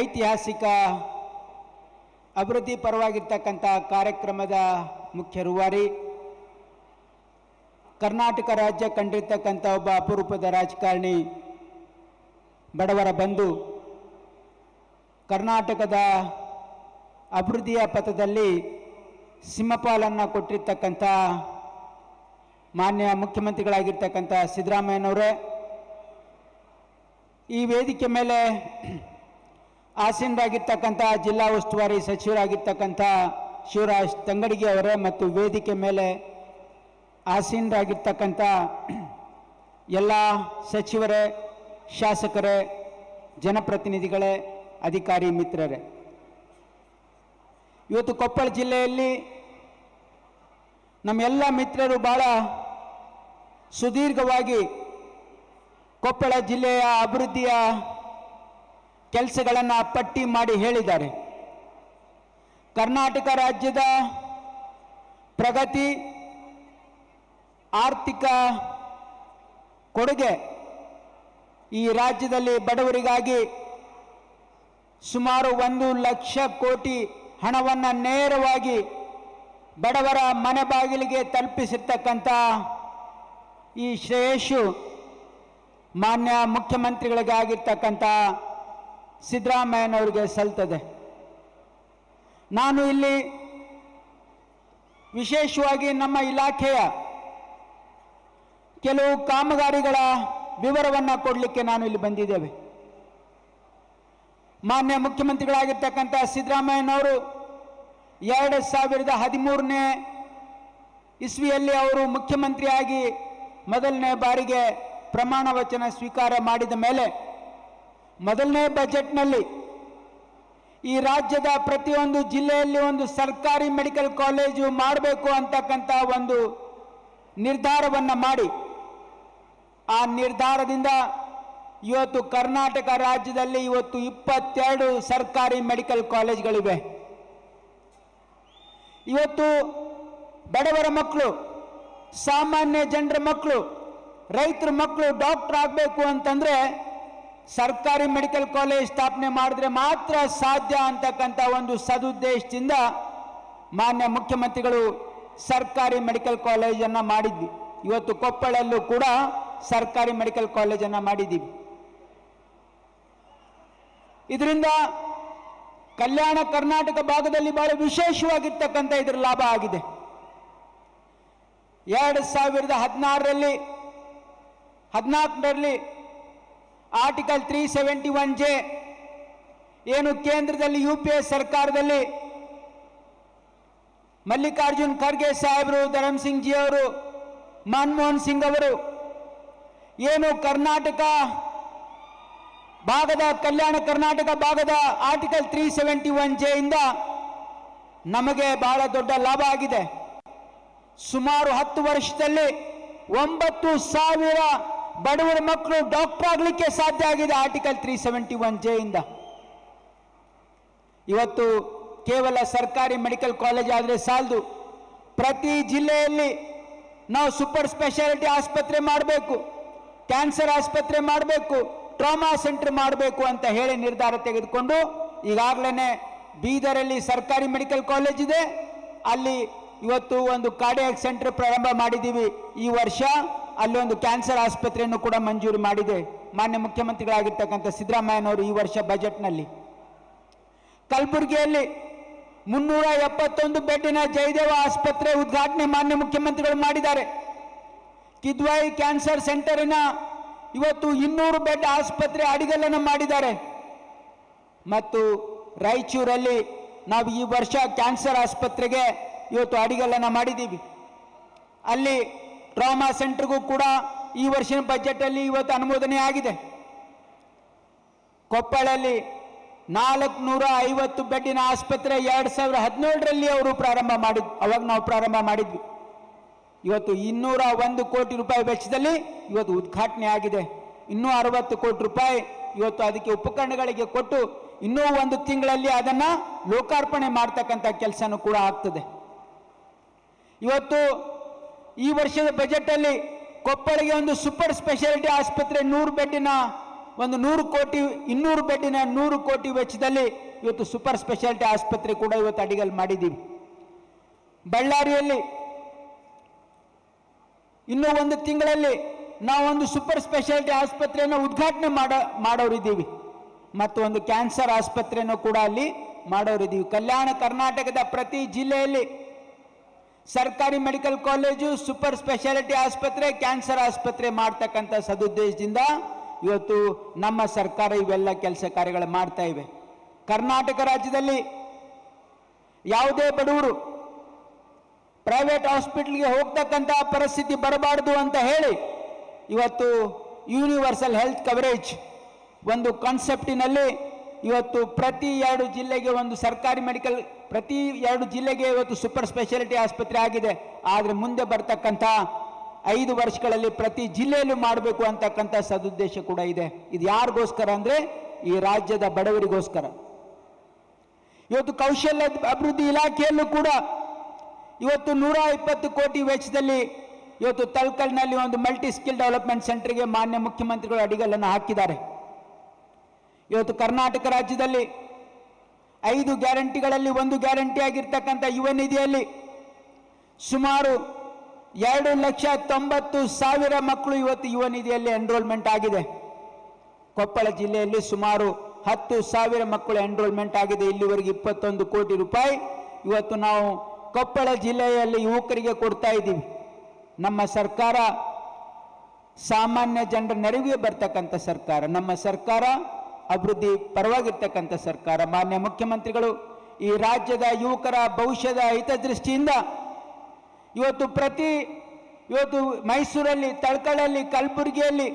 ಐತಿಹಾಸಿಕ ಅಭಿವೃದ್ಧಿ ಪರವಾಗಿರ್ತಕ್ಕಂಥ ಕಾರ್ಯಕ್ರಮದ ಮುಖ್ಯ ರೂವಾರಿ ಕರ್ನಾಟಕ ರಾಜ್ಯ ಕಂಡಿರ್ತಕ್ಕಂಥ ಒಬ್ಬ ಅಪರೂಪದ ರಾಜಕಾರಣಿ ಬಡವರ ಬಂಧು. ಕರ್ನಾಟಕದ ಅಭಿವೃದ್ಧಿಯ ಪಥದಲ್ಲಿ ಸಿಂಹಪಾಲನ್ನು ಕೊಟ್ಟಿರ್ತಕ್ಕಂಥ ಮಾನ್ಯ ಮುಖ್ಯಮಂತ್ರಿಗಳಾಗಿರ್ತಕ್ಕಂಥ ಸಿದ್ದರಾಮಯ್ಯನವರೇ. ಈ ವೇದಿಕೆ ಮೇಲೆ ಆಸೀನರಾಗಿರ್ತಕ್ಕಂಥ ಜಿಲ್ಲಾ ಉಸ್ತುವಾರಿ ಸಚಿವರಾಗಿರ್ತಕ್ಕಂಥ ಶಿವರಾಜ್ ತಂಗಡಿಗೆ ಅವರೇ ಮತ್ತು ವೇದಿಕೆ ಮೇಲೆ ಆಸೀನರಾಗಿರ್ತಕ್ಕಂಥ ಎಲ್ಲ ಸಚಿವರೇ, ಶಾಸಕರೇ, ಜನಪ್ರತಿನಿಧಿಗಳೇ, ಅಧಿಕಾರಿ ಮಿತ್ರರೇ. ಇವತ್ತು ಕೊಪ್ಪಳ ಜಿಲ್ಲೆಯಲ್ಲಿ ನಮ್ಮೆಲ್ಲ ಮಿತ್ರರು ಭಾಳ ಸುದೀರ್ಘವಾಗಿ ಕೊಪ್ಪಳ ಜಿಲ್ಲೆಯ ಅಭಿವೃದ್ಧಿಯ ಕೆಲಸಗಳನ್ನು ಪಟ್ಟಿ ಮಾಡಿ ಹೇಳಿದ್ದಾರೆ. ಕರ್ನಾಟಕ ರಾಜ್ಯದ ಪ್ರಗತಿ, ಆರ್ಥಿಕ ಕೊಡುಗೆ ಈ ರಾಜ್ಯದಲ್ಲಿ ಬಡವರಿಗಾಗಿ ಸುಮಾರು ಒಂದು ಲಕ್ಷ ಕೋಟಿ ಹಣವನ್ನು ನೇರವಾಗಿ ಬಡವರ ಮನೆ ಬಾಗಿಲಿಗೆ ತಲುಪಿಸಿರ್ತಕ್ಕಂಥ ಈ ಶ್ರೇಯಸ್ಸು ಮಾನ್ಯ ಮುಖ್ಯಮಂತ್ರಿಗಳಿಗಾಗಿರ್ತಕ್ಕಂಥ ಸಿದ್ದರಾಮಯ್ಯನವರಿಗೆ ಸಲ್ತದೆ. ನಾನು ಇಲ್ಲಿ ವಿಶೇಷವಾಗಿ ನಮ್ಮ ಇಲಾಖೆಯ ಕೆಲವು ಕಾಮಗಾರಿಗಳ ವಿವರವನ್ನು ಕೊಡಲಿಕ್ಕೆ ನಾನು ಇಲ್ಲಿ ಬಂದಿದ್ದೇವೆ. ಮಾನ್ಯ ಮುಖ್ಯಮಂತ್ರಿಗಳಾಗಿರ್ತಕ್ಕಂಥ ಸಿದ್ದರಾಮಯ್ಯನವರು ಎರಡು ಸಾವಿರದ ಹದಿಮೂರನೇ ಇಸ್ವಿಯಲ್ಲಿ ಅವರು ಮುಖ್ಯಮಂತ್ರಿಯಾಗಿ ಮೊದಲನೇ ಬಾರಿಗೆ ಪ್ರಮಾಣ ವಚನ ಸ್ವೀಕಾರ ಮಾಡಿದ ಮೇಲೆ ಮೊದಲನೇ ಬಜೆಟ್ನಲ್ಲಿ ಈ ರಾಜ್ಯದ ಪ್ರತಿಯೊಂದು ಜಿಲ್ಲೆಯಲ್ಲಿ ಒಂದು ಸರ್ಕಾರಿ ಮೆಡಿಕಲ್ ಕಾಲೇಜು ಮಾಡಬೇಕು ಅಂತಕ್ಕಂಥ ಒಂದು ನಿರ್ಧಾರವನ್ನು ಮಾಡಿ. ಆ ನಿರ್ಧಾರದಿಂದ ಇವತ್ತು ಕರ್ನಾಟಕ ರಾಜ್ಯದಲ್ಲಿ ಇವತ್ತು ಇಪ್ಪತ್ತೆರಡು ಸರ್ಕಾರಿ ಮೆಡಿಕಲ್ ಕಾಲೇಜ್ಗಳಿವೆ. ಇವತ್ತು ಬಡವರ ಮಕ್ಕಳು, ಸಾಮಾನ್ಯ ಜನರ ಮಕ್ಕಳು, ರೈತರ ಮಕ್ಕಳು ಡಾಕ್ಟರ್ ಆಗಬೇಕು ಅಂತಂದ್ರೆ ಸರ್ಕಾರಿ ಮೆಡಿಕಲ್ ಕಾಲೇಜ್ ಸ್ಥಾಪನೆ ಮಾಡಿದ್ರೆ ಮಾತ್ರ ಸಾಧ್ಯ ಅಂತಕ್ಕಂಥ ಒಂದು ಸದುದ್ದೇಶದಿಂದ ಮಾನ್ಯ ಮುಖ್ಯಮಂತ್ರಿಗಳು ಸರ್ಕಾರಿ ಮೆಡಿಕಲ್ ಕಾಲೇಜನ್ನು ಮಾಡಿದ್ವಿ. ಇವತ್ತು ಕೊಪ್ಪಳಲ್ಲೂ ಕೂಡ ಸರ್ಕಾರಿ ಮೆಡಿಕಲ್ ಕಾಲೇಜನ್ನು ಮಾಡಿದ್ದೀವಿ. ಇದರಿಂದ ಕಲ್ಯಾಣ ಕರ್ನಾಟಕ ಭಾಗದಲ್ಲಿ ಬಹಳ ವಿಶೇಷವಾಗಿರ್ತಕ್ಕಂಥ ಇದರ ಲಾಭ ಆಗಿದೆ. ಎರಡು ಸಾವಿರದ ಹದಿನಾರರಲ್ಲಿ, ಹದಿನಾಲ್ಕರಲ್ಲಿ article three seventy one J ಏನು ಕೇಂದ್ರದಲ್ಲಿ ಯು ಪಿ ಎ ಸರ್ಕಾರದಲ್ಲಿ ಮಲ್ಲಿಕಾರ್ಜುನ್ ಖರ್ಗೆ ಸಾಹೇಬರು ಧರಮ್ ಸಿಂಗ್ ಜಿ ಅವರು, ಮನಮೋಹನ್ ಸಿಂಗ್ ಅವರು, ಏನು ಕರ್ನಾಟಕ ಭಾಗದ, ಕಲ್ಯಾಣ ಕರ್ನಾಟಕ ಭಾಗದ article three seventy one J ಇಂದ ನಮಗೆ ಬಹಳ ದೊಡ್ಡ ಲಾಭ ಆಗಿದೆ. ಸುಮಾರು ಹತ್ತು ವರ್ಷದಲ್ಲಿ ಒಂಬತ್ತು ಸಾವಿರ ಬಡವರ ಮಕ್ಕಳು ಡಾಕ್ಟರ್ ಆಗಲಿಕ್ಕೆ ಸಾಧ್ಯ ಆಗಿದೆ. Article three seventy one J ಇಂದ. ಇವತ್ತು ಕೇವಲ ಸರ್ಕಾರಿ ಮೆಡಿಕಲ್ ಕಾಲೇಜ್ ಆದರೆ ಸಾಲದು. ಪ್ರತಿ ಜಿಲ್ಲೆಯಲ್ಲಿ ನಾವು ಸೂಪರ್ ಸ್ಪೆಷಾಲಿಟಿ ಆಸ್ಪತ್ರೆ ಮಾಡಬೇಕು. ಕ್ಯಾನ್ಸರ್ ಆಸ್ಪತ್ರೆ ಮಾಡಬೇಕು. ಟ್ರಾಮಾ ಸೆಂಟರ್ ಮಾಡಬೇಕು ಅಂತ ಹೇಳಿ ನಿರ್ಧಾರ ತೆಗೆದುಕೊಂಡು ಈಗಾಗಲೇ ಬೀದರಲ್ಲಿ ಸರ್ಕಾರಿ ಮೆಡಿಕಲ್ ಕಾಲೇಜ್ ಇದೆ. ಅಲ್ಲಿ ಇವತ್ತು ಒಂದು ಕಾರ್ಡಿಯಾಕ್ ಸೆಂಟರ್ ಪ್ರಾರಂಭ ಮಾಡಿದ್ದೀವಿ ಈ ವರ್ಷ. ಅಲ್ಲಿ ಒಂದು ಕ್ಯಾನ್ಸರ್ ಆಸ್ಪತ್ರೆಯನ್ನು ಕೂಡ ಮಂಜೂರು ಮಾಡಿದೆ. ಮಾನ್ಯ ಮುಖ್ಯಮಂತ್ರಿಗಳಾಗಿರ್ತಕ್ಕಂಥ ಸಿದ್ದರಾಮಯ್ಯನವರು ಈ ವರ್ಷ ಬಜೆಟ್ನಲ್ಲಿ. ಕಲಬುರಗಿಯಲ್ಲಿ ಮುನ್ನೂರ ಎಪ್ಪತ್ತೊಂದು ಬೆಡ್ಡಿನ ಜಯದೇವ ಆಸ್ಪತ್ರೆ ಉದ್ಘಾಟನೆ ಮಾನ್ಯ ಮುಖ್ಯಮಂತ್ರಿಗಳು ಮಾಡಿದ್ದಾರೆ. ಕಿದ್ವಾಯಿ ಕ್ಯಾನ್ಸರ್ ಸೆಂಟರಿನ ಇವತ್ತು ಇನ್ನೂರು ಬೆಡ್ ಆಸ್ಪತ್ರೆ ಅಡಿಗಲ್ಲನ್ನು ಮಾಡಿದ್ದಾರೆ. ಮತ್ತು ರಾಯಚೂರಲ್ಲಿ ನಾವು ಈ ವರ್ಷ ಕ್ಯಾನ್ಸರ್ ಆಸ್ಪತ್ರೆಗೆ ಇವತ್ತು ಅಡಿಗಲ್ಲನ್ನು ಮಾಡಿದ್ದೀವಿ. ಅಲ್ಲಿ ಟ್ರಾಮಾ ಸೆಂಟರ್ಗೂ ಕೂಡ ಈ ವರ್ಷದ ಬಜೆಟಲ್ಲಿ ಇವತ್ತು ಅನುಮೋದನೆ ಆಗಿದೆ. ಕೊಪ್ಪಳಲ್ಲಿ ನಾಲ್ಕುನೂರ ಐವತ್ತು ಬೆಡ್ಡಿನ ಆಸ್ಪತ್ರೆ ಎರಡು ಸಾವಿರದ ಹದಿನೇಳರಲ್ಲಿ ಅವರು ಪ್ರಾರಂಭ ಮಾಡಿದ್, ಅವಾಗ ನಾವು ಪ್ರಾರಂಭ ಮಾಡಿದ್ವಿ. ಇವತ್ತು ಇನ್ನೂರ ಒಂದು ಕೋಟಿ ರೂಪಾಯಿ ವೆಚ್ಚದಲ್ಲಿ ಇವತ್ತು ಉದ್ಘಾಟನೆ ಆಗಿದೆ. ಇನ್ನೂ ಅರವತ್ತು ಕೋಟಿ ರೂಪಾಯಿ ಇವತ್ತು ಅದಕ್ಕೆ ಉಪಕರಣಗಳಿಗೆ ಕೊಟ್ಟು ಇನ್ನೂ ಒಂದು ತಿಂಗಳಲ್ಲಿ ಅದನ್ನು ಲೋಕಾರ್ಪಣೆ ಮಾಡ್ತಕ್ಕಂಥ ಕೆಲಸನೂ ಕೂಡ ಆಗ್ತದೆ. ಇವತ್ತು ಈ ವರ್ಷದ ಬಜೆಟಲ್ಲಿ ಕೊಪ್ಪಳಿಗೆ ಒಂದು ಸೂಪರ್ ಸ್ಪೆಷಾಲಿಟಿ ಆಸ್ಪತ್ರೆ ನೂರು ಬೆಡ್ಡಿನ ಒಂದು ನೂರು ಕೋಟಿ, ಇನ್ನೂರು ಬೆಡ್ಡಿನ ನೂರು ಕೋಟಿ ವೆಚ್ಚದಲ್ಲಿ ಇವತ್ತು ಸೂಪರ್ ಸ್ಪೆಷಾಲಿಟಿ ಆಸ್ಪತ್ರೆ ಕೂಡ ಇವತ್ತು ಅಡಿಗಲ್ ಮಾಡಿದ್ದೀವಿ. ಬಳ್ಳಾರಿಯಲ್ಲಿ ಇನ್ನೂ ಒಂದು ತಿಂಗಳಲ್ಲಿ ನಾವು ಒಂದು ಸೂಪರ್ ಸ್ಪೆಷಾಲಿಟಿ ಆಸ್ಪತ್ರೆಯನ್ನು ಉದ್ಘಾಟನೆ ಮಾಡೋ ಮಾಡೋರಿದ್ದೀವಿ ಮತ್ತು ಒಂದು ಕ್ಯಾನ್ಸರ್ ಆಸ್ಪತ್ರೆಯನ್ನು ಕೂಡ ಅಲ್ಲಿ ಮಾಡೋರಿದ್ದೀವಿ ಕಲ್ಯಾಣ ಕರ್ನಾಟಕದ ಪ್ರತಿ ಜಿಲ್ಲೆಯಲ್ಲಿ ಸರ್ಕಾರಿ ಮೆಡಿಕಲ್ ಕಾಲೇಜು ಸೂಪರ್ ಸ್ಪೆಷಾಲಿಟಿ ಆಸ್ಪತ್ರೆ, ಕ್ಯಾನ್ಸರ್ ಆಸ್ಪತ್ರೆ ಮಾಡ್ತಕ್ಕಂಥ ಸದುದ್ದೇಶದಿಂದ ಇವತ್ತು ನಮ್ಮ ಸರ್ಕಾರ ಇವೆಲ್ಲ ಕೆಲಸ ಕಾರ್ಯಗಳು ಮಾಡ್ತಾ ಇವೆ. ಕರ್ನಾಟಕ ರಾಜ್ಯದಲ್ಲಿ ಯಾವುದೇ ಬಡವರು ಪ್ರೈವೇಟ್ ಹಾಸ್ಪಿಟ್ಲ್ಗೆ ಹೋಗ್ತಕ್ಕಂಥ ಪರಿಸ್ಥಿತಿ ಬರಬಾರ್ದು ಅಂತ ಹೇಳಿ ಇವತ್ತು ಯೂನಿವರ್ಸಲ್ ಹೆಲ್ತ್ ಕವರೇಜ್ ಒಂದು ಕಾನ್ಸೆಪ್ಟಿನಲ್ಲಿ ಇವತ್ತು ಪ್ರತಿ ಎರಡು ಜಿಲ್ಲೆಗೆ ಒಂದು ಸರ್ಕಾರಿ ಮೆಡಿಕಲ್, ಪ್ರತಿ ಎರಡು ಜಿಲ್ಲೆಗೆ ಇವತ್ತು ಸೂಪರ್ ಸ್ಪೆಷಾಲಿಟಿ ಆಸ್ಪತ್ರೆ ಆಗಿದೆ. ಆದರೆ ಮುಂದೆ ಬರ್ತಕ್ಕಂಥ ಐದು ವರ್ಷಗಳಲ್ಲಿ ಪ್ರತಿ ಜಿಲ್ಲೆಯಲ್ಲೂ ಮಾಡಬೇಕು ಅಂತಕ್ಕಂಥ ಸದುದ್ದೇಶ ಕೂಡ ಇದೆ. ಇದು ಯಾರಿಗೋಸ್ಕರ ಅಂದರೆ ಈ ರಾಜ್ಯದ ಬಡವರಿಗೋಸ್ಕರ. ಇವತ್ತು ಕೌಶಲ್ಯ ಅಭಿವೃದ್ಧಿ ಇಲಾಖೆಯಲ್ಲೂ ಕೂಡ ಇವತ್ತು ನೂರ ಇಪ್ಪತ್ತು ಕೋಟಿ ವೆಚ್ಚದಲ್ಲಿ ಇವತ್ತು ತಳ್ಕಲ್ನಲ್ಲಿ ಒಂದು ಮಲ್ಟಿ ಸ್ಕಿಲ್ ಡೆವಲಪ್ಮೆಂಟ್ ಸೆಂಟರ್ಗೆ ಮಾನ್ಯ ಮುಖ್ಯಮಂತ್ರಿಗಳು ಅಡಿಗಲ್ಲನ್ನು ಹಾಕಿದ್ದಾರೆ. ಇವತ್ತು ಕರ್ನಾಟಕ ರಾಜ್ಯದಲ್ಲಿ ಐದು ಗ್ಯಾರಂಟಿಗಳಲ್ಲಿ ಒಂದು ಗ್ಯಾರಂಟಿ ಆಗಿರ್ತಕ್ಕಂಥ ಯುವ ನಿಧಿಯಲ್ಲಿ ಸುಮಾರು ಎರಡು ಲಕ್ಷ ತೊಂಬತ್ತು ಸಾವಿರ ಮಕ್ಕಳು ಇವತ್ತು ಯುವ ನಿಧಿಯಲ್ಲಿ ಎನ್ರೋಲ್ಮೆಂಟ್ ಆಗಿದೆ. ಕೊಪ್ಪಳ ಜಿಲ್ಲೆಯಲ್ಲಿ ಸುಮಾರು ಹತ್ತು ಸಾವಿರ ಮಕ್ಕಳು ಎನ್ರೋಲ್ಮೆಂಟ್ ಆಗಿದೆ. ಇಲ್ಲಿವರೆಗೆ ಇಪ್ಪತ್ತೊಂದು ಕೋಟಿ ರೂಪಾಯಿ ಇವತ್ತು ನಾವು ಕೊಪ್ಪಳ ಜಿಲ್ಲೆಯಲ್ಲಿ ಯುವಕರಿಗೆ ಕೊಡ್ತಾ ಇದ್ದೀವಿ. ನಮ್ಮ ಸರ್ಕಾರ ಸಾಮಾನ್ಯ ಜನರ ನೆರವಿಗೆ ಬರ್ತಕ್ಕಂಥ ಸರ್ಕಾರ. ನಮ್ಮ ಸರ್ಕಾರ ಅಭಿವೃದ್ಧಿ ಪರವಾಗಿರ್ತಕ್ಕಂಥ ಸರ್ಕಾರ. ಮಾನ್ಯ ಮುಖ್ಯಮಂತ್ರಿಗಳು, ಈ ರಾಜ್ಯದ ಯುವಕರ ಭವಿಷ್ಯದ ಹಿತದೃಷ್ಟಿಯಿಂದ ಇವತ್ತು ಪ್ರತಿ, ಇವತ್ತು ಮೈಸೂರಲ್ಲಿ, ತಳ್ಕಳಲ್ಲಿ, ಕಲಬುರಗಿಯಲ್ಲಿ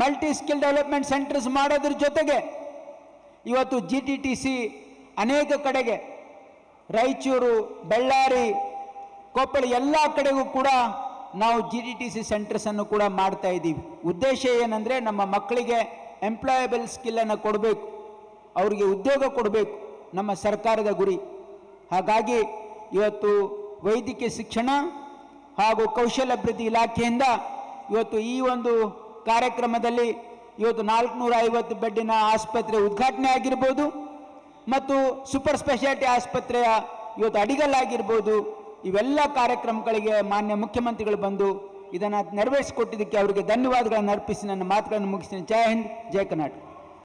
ಮಲ್ಟಿ ಸ್ಕಿಲ್ ಡೆವಲಪ್ಮೆಂಟ್ ಸೆಂಟರ್ಸ್ ಮಾಡೋದ್ರ ಜೊತೆಗೆ ಇವತ್ತು ಜಿ ಟಿ ಟಿ ಸಿ ಅನೇಕ ಕಡೆಗೆ ರಾಯಚೂರು, ಬಳ್ಳಾರಿ, ಕೊಪ್ಪಳ ಎಲ್ಲ ಕಡೆಗೂ ಕೂಡ ನಾವು ಜಿ ಟಿ ಟಿ ಸಿ ಸೆಂಟರ್ಸನ್ನು ಕೂಡ ಮಾಡ್ತಾ ಇದ್ದೀವಿ. ಉದ್ದೇಶ ಏನಂದರೆ ನಮ್ಮ ಮಕ್ಕಳಿಗೆ ಎಂಪ್ಲಾಯಬಲ್ ಸ್ಕಿಲ್ಲನ್ನು ಕೊಡಬೇಕು. ಅವರಿಗೆ ಉದ್ಯೋಗ ಕೊಡಬೇಕು. ನಮ್ಮ ಸರ್ಕಾರದ ಗುರಿ. ಹಾಗಾಗಿ ಇವತ್ತು ವೈದ್ಯಕೀಯ ಶಿಕ್ಷಣ ಹಾಗೂ ಕೌಶಲ್ಯಾಭಿವೃದ್ಧಿ ಇಲಾಖೆಯಿಂದ ಇವತ್ತು ಈ ಒಂದು ಕಾರ್ಯಕ್ರಮದಲ್ಲಿ ಇವತ್ತು ನಾಲ್ಕುನೂರ ಐವತ್ತು ಬೆಡ್ಡಿನ ಆಸ್ಪತ್ರೆ ಉದ್ಘಾಟನೆ ಆಗಿರ್ಬೋದು ಮತ್ತು ಸೂಪರ್ ಸ್ಪೆಷಾಲಿಟಿ ಆಸ್ಪತ್ರೆಯ ಇವತ್ತು ಅಡಿಗಲ್ಲಾಗಿರ್ಬೋದು. ಇವೆಲ್ಲ ಕಾರ್ಯಕ್ರಮಗಳಿಗೆ ಮಾನ್ಯ ಮುಖ್ಯಮಂತ್ರಿಗಳು ಬಂದು ಇದನ್ನು ನೆರವೇರಿಸಿಕೊಟ್ಟಿದ್ದಕ್ಕೆ ಅವರಿಗೆ ಧನ್ಯವಾದಗಳನ್ನು ಅರ್ಪಿಸಿ ನನ್ನ ಮಾತುಗಳನ್ನು ಮುಗಿಸ್ತೀನಿ. ಜೈ ಹಿಂದ್ ಜೈ ಕರ್ನಾಟಕ.